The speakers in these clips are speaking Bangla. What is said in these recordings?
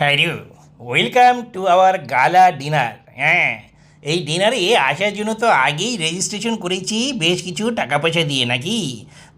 Hello welcome to our gala dinner হ্যাঁ এই ডিনারে আসার জন্য তো আগেই রেজিস্ট্রেশন করেছি, বেশ কিছু টাকা পয়সা দিয়ে, নাকি?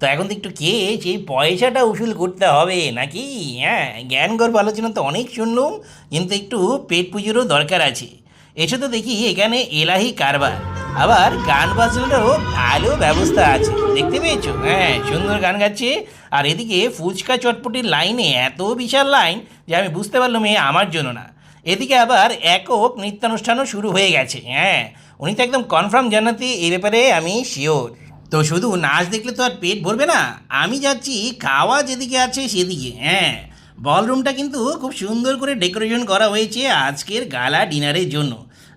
তো এখন তো একটু কে সেই পয়সাটা উসুল করতে হবে, নাকি? হ্যাঁ জ্ঞান গর্ব আলোচনা তো অনেক শুনলুম, কিন্তু একটু পেট পুজোরও দরকার আছে। এসে তো দেখি এখানে এলাহি কারবার। আবার গান বাজনারও ভালো ব্যবস্থা আছে। দেখতে পেয়েছ? হ্যাঁ সুন্দর গান গাচ্ছে। আর এদিকে ফুচকা চটপটির লাইনে এত বিশাল লাইন যে আমি বুঝতে পারলাম এ আমার জন্য না। এদিকে আবার একক নৃত্যানুষ্ঠানও শুরু হয়ে গেছে হ্যাঁ। উনি তো একদম কনফার্ম জানাতে এই ব্যাপারে আমি শিওর তো শুধু নাচ দেখলে তো আর পেট ভরবে না, আমি যাচ্ছি খাওয়া যেদিকে আছে সেদিকে হ্যাঁ। বলরুমটা কিন্তু খুব সুন্দর করে ডেকোরেশন করা হয়েছে আজকের গালা ডিনারের জন্য।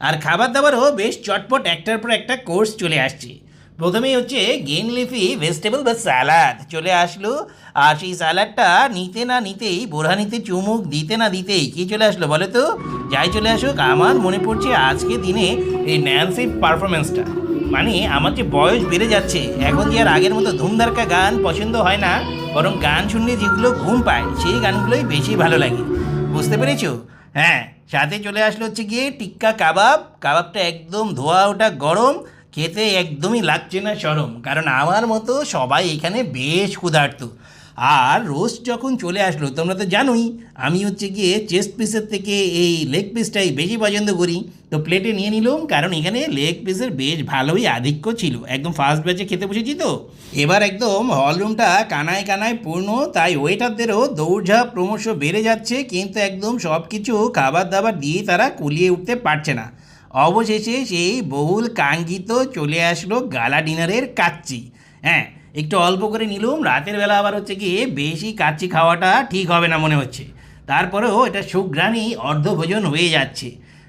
আর খাবার দাবারও বেশ চটপট একটার পর একটা কোর্স চলে আসছে। প্রথমেই হচ্ছে গ্রিন লিফি ভেজিটেবল বা স্যালাড চলে আসলো। আর সেই স্যালাডটা নিতে না নিতেই, বোরহানিতে চুমুক, দিতে না দিতেই কি চলে আসলো বলে তো? যাই চলে আসুক, আমার মনে পড়ছে আজকে দিনে এই ন্যান্সির পারফরমেন্সটা মানে আমার যে বয়স বেড়ে যাচ্ছে, এখন যে আর আগের মতো ধুমধারকা গান পছন্দ হয় না, বরং গান শুনলে যেগুলো ঘুম পায়, সেই গানগুলোই বেশি ভালো লাগে। বুঝতে পেরেছ? হ্যাঁ সাথে চলে আসলো হচ্ছে গিয়ে টিক্কা কাবাব। কাবাবটা একদম ধোয়া ওটা গরম, খেতে একদমই লাগছে না সরম। কারণ আমার মতো সবাই এখানে বেশ ক্ষুধার্ত। আর রোস্ট যখন চলে আসলো, তোমরা তো জানোই, আমি হচ্ছে গিয়ে চেস্ট পিসের থেকে এই লেগ পিসটাই বেশি পছন্দ করি। তো প্লেটে নিয়ে নিলাম, কারণ এখানে লেগ পিসের বেশ ভালোই আধিক্য ছিল। একদম ফার্স্ট ব্যাচে খেতে বসেছি তো। এবার একদম হলরুমটা কানায় কানায় পূর্ণ, তাই ওয়েটারদেরও দৌড়ঝাঁপ ক্রমশ বেড়ে যাচ্ছে, কিন্তু একদম সব কিছু খাবার দাবার দিয়ে তারা কুলিয়ে উঠতে পারছে না। অবশেষে সেই বহুল কাঙ্ক্ষিত চলে আসলো গালা ডিনারের কাচ্চি। হ্যাঁ একটু অল্প করে নিলুম, রাতের বেলা আবার হচ্ছে গিয়ে বেশি কাচ্চি খাওয়াটা ঠিক হবে না মনে হচ্ছে। তারপরেও এটা সুগ্রাণী অর্ধভোজন হয়ে যাচ্ছে।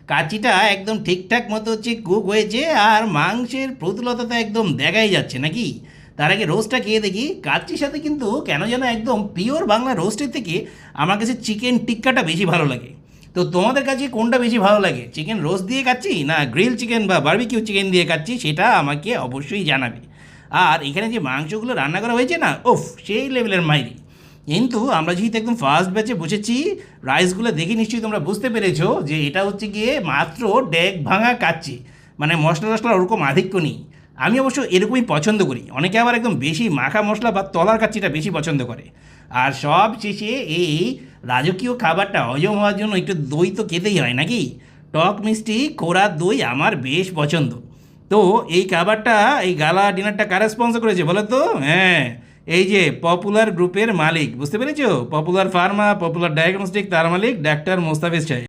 কাচ্চিটা একদম ঠিকঠাক মতো হচ্ছে কুক হয়েছে আর মাংসের প্রতুলতা তো একদম দেখাই যাচ্ছে নাকি? তার আগে রোস্টটা খেয়ে দেখি। কাচ্চির সাথে কিন্তু কেন যেন একদম পিওর বাংলা রোস্টের থেকে আমার কাছে চিকেন টিক্কাটা বেশি ভালো লাগে। তো তোমাদের কাছে কোনটা বেশি ভালো লাগে? চিকেন রোস্ট দিয়ে খাচ্ছি না গ্রিল চিকেন বা বার্বিকিউ চিকেন দিয়ে খাচ্ছি সেটা আমাকে অবশ্যই জানাবে। আর এখানে যে মাংসগুলো রান্না করা হয়েছে না ওফ সেই লেভেলের মাইরি। কিন্তু আমরা যেহেতু একদম ফার্স্ট ব্যাচে বসেছি রাইসগুলো দেখে নিশ্চয়ই তোমরা বুঝতে পেরেছ যে এটা হচ্ছে গিয়ে মাত্র ডেক ভাঙা কাচ্ছি মানে মশলা টশলা ওরকম আধিক্য নেই। আমি অবশ্য এরকমই পছন্দ করি। অনেকে আবার একদম বেশি মাখা মশলা বা তলার কাচ্চিটা বেশি পছন্দ করে। আর সব শেষে এই রাজকীয় খাবারটা হজম হওয়ার জন্য একটু দই তো খেতেই হয় নাকি? টক মিষ্টি কোরার দই আমার বেশ পছন্দ। তো এই খাবারটা, এই গালা ডিনারটা কারা স্পন্সর করেছে বলো তো? হ্যাঁ এই যে পপুলার গ্রুপের মালিক, বুঝতে পেরেছ? পপুলার ফার্মা পপুলার ডায়াগনস্টিক তার মালিক ডাক্তার মোস্তাফিজ সাহেব।